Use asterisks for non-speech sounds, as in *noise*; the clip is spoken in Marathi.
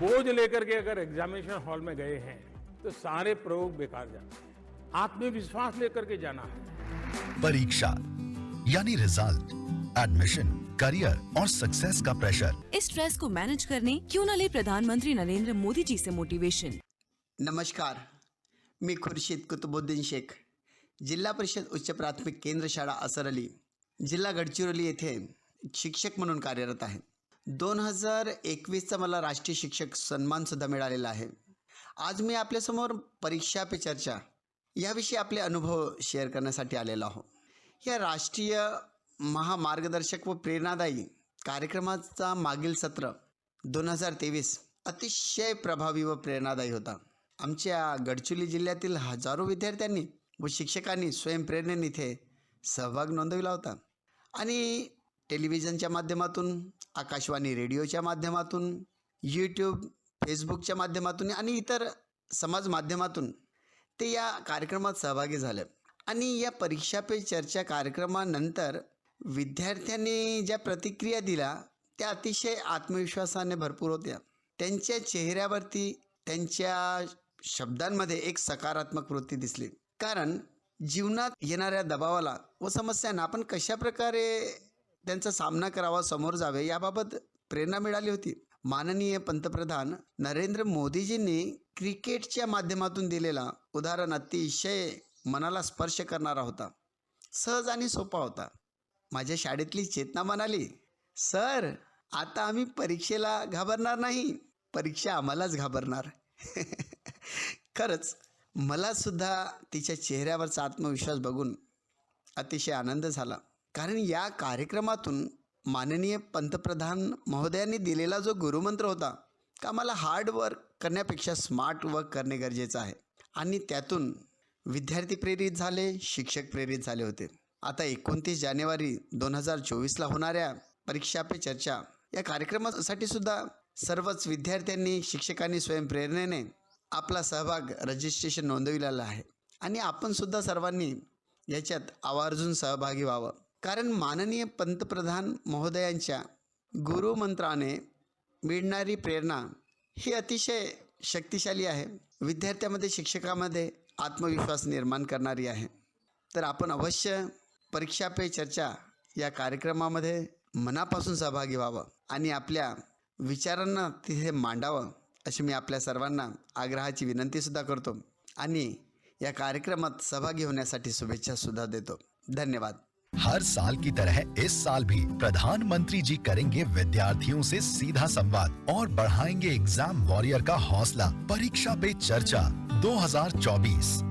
बोझ लेकर के अगर एग्जामिनेशन हॉल में गए हैं तो सारे प्रयोग बेकार जाते हैं। आत्मविश्वास लेकर के जाना है। परीक्षा यानी रिज़ल्ट एडमिशन करियर और सक्सेस का प्रेशर इस स्ट्रेस को मैनेज करने क्यों न ले प्रधानमंत्री नरेंद्र मोदी जी से मोटिवेशन नमस्कार मी खुर्शीद कुतुबुद्दीन शेख जिल्हा परिषद उच्च प्राथमिक केंद्र शाळा असरअली जिल्हा गडचिरोली येथे शिक्षक म्हणून कार्यरत आहे दोन हजार एकवीसचा मला राष्ट्रीय शिक्षक सन्मानसुद्धा मिळालेला आहे. आज मी आपल्यासमोर परीक्षा पे चर्चा याविषयी आपले अनुभव शेअर करण्यासाठी आलेलो आहो. या राष्ट्रीय महामार्गदर्शक व प्रेरणादायी कार्यक्रमाचा मागील सत्र दोन हजार तेवीस अतिशय प्रभावी व प्रेरणादायी होता. आमच्या गडचिरोली जिल्ह्यातील हजारो विद्यार्थ्यांनी व शिक्षकांनी स्वयंप्रेरणेने इथे सहभाग नोंदविला होता. आणि टेलिव्हिजनच्या माध्यमातून आकाशवाणी रेडिओच्या माध्यमातून यूट्यूब फेसबुकच्या माध्यमातून आणि इतर समाज माध्यमातून ते या कार्यक्रमात सहभागी झालं. आणि या परीक्षा पे चर्चा कार्यक्रमानंतर विद्यार्थ्यांनी ज्या प्रतिक्रिया दिल्या त्या अतिशय आत्मविश्वासाने भरपूर होत्या. त्यांच्या चेहऱ्यावरती त्यांच्या शब्दांमध्ये एक सकारात्मक वृत्ती दिसली. कारण जीवनात येणाऱ्या दबावाला व समस्यांना आपण कशाप्रकारे त्यांचा सामना करावा समोर जावे याबाबत प्रेरणा मिळाली होती. माननीय पंतप्रधान नरेंद्र मोदीजींनी क्रिकेटच्या माध्यमातून दिलेला उदाहरण अतिशय मनाला स्पर्श करणारा होता. सहज आणि सोपा होता. माझ्या शाळेतली चेतना म्हणाली सर आता आम्ही परीक्षेला घाबरणार नाही. परीक्षा आम्हालाच घाबरणार. *laughs* खरंच मलासुद्धा तिच्या चेहऱ्यावरचा आत्मविश्वास बघून अतिशय आनंद झाला. कारण या कार्यक्रमातून माननीय पंतप्रधान महोदयांनी दिलेला जो गुरुमंत्र होता का मला हार्ड वर्क करण्यापेक्षा स्मार्ट वर्क करणे गरजेचं आहे. आणि त्यातून विद्यार्थी प्रेरित झाले शिक्षक प्रेरित झाले होते. आता एकोणतीस जानेवारी दोन हजार चोवीसला होणाऱ्या परीक्षा पे चर्चा या कार्यक्रमासाठी सुद्धा सर्वच विद्यार्थ्यांनी शिक्षकांनी स्वयंप्रेरणेने आपला सहभाग रजिस्ट्रेशन नोंदविलेला आहे. आणि आपण सुद्धा सर्वांनी याच्यात आवर्जून सहभागी व्हावं. कारण माननीय पंतप्रधान महोदयांच्या गुरुमंत्राने मिळणारी प्रेरणा ही अतिशय शक्तिशाली आहे. विद्यार्थ्यामध्ये शिक्षकामध्ये आत्मविश्वास निर्माण करणारी आहे. तर आपण अवश्य परीक्षा पे चर्चा या कार्यक्रमामध्ये मनापासून सहभागी व्हावं आणि आपल्या विचारांना तिथे मांडावं अशी मी आपल्या सर्वांना आग्रहाची विनंतीसुद्धा करतो आणि या कार्यक्रमात सहभागी होण्यासाठी शुभेच्छासुद्धा देतो. धन्यवाद. हर साल की तरह इस साल भी प्रधानमंत्री जी करेंगे विद्यार्थियों से सीधा संवाद और बढ़ाएँगे एग्ज़ाम वॉरियर का हौसला, परीक्षा पे चर्चा 2024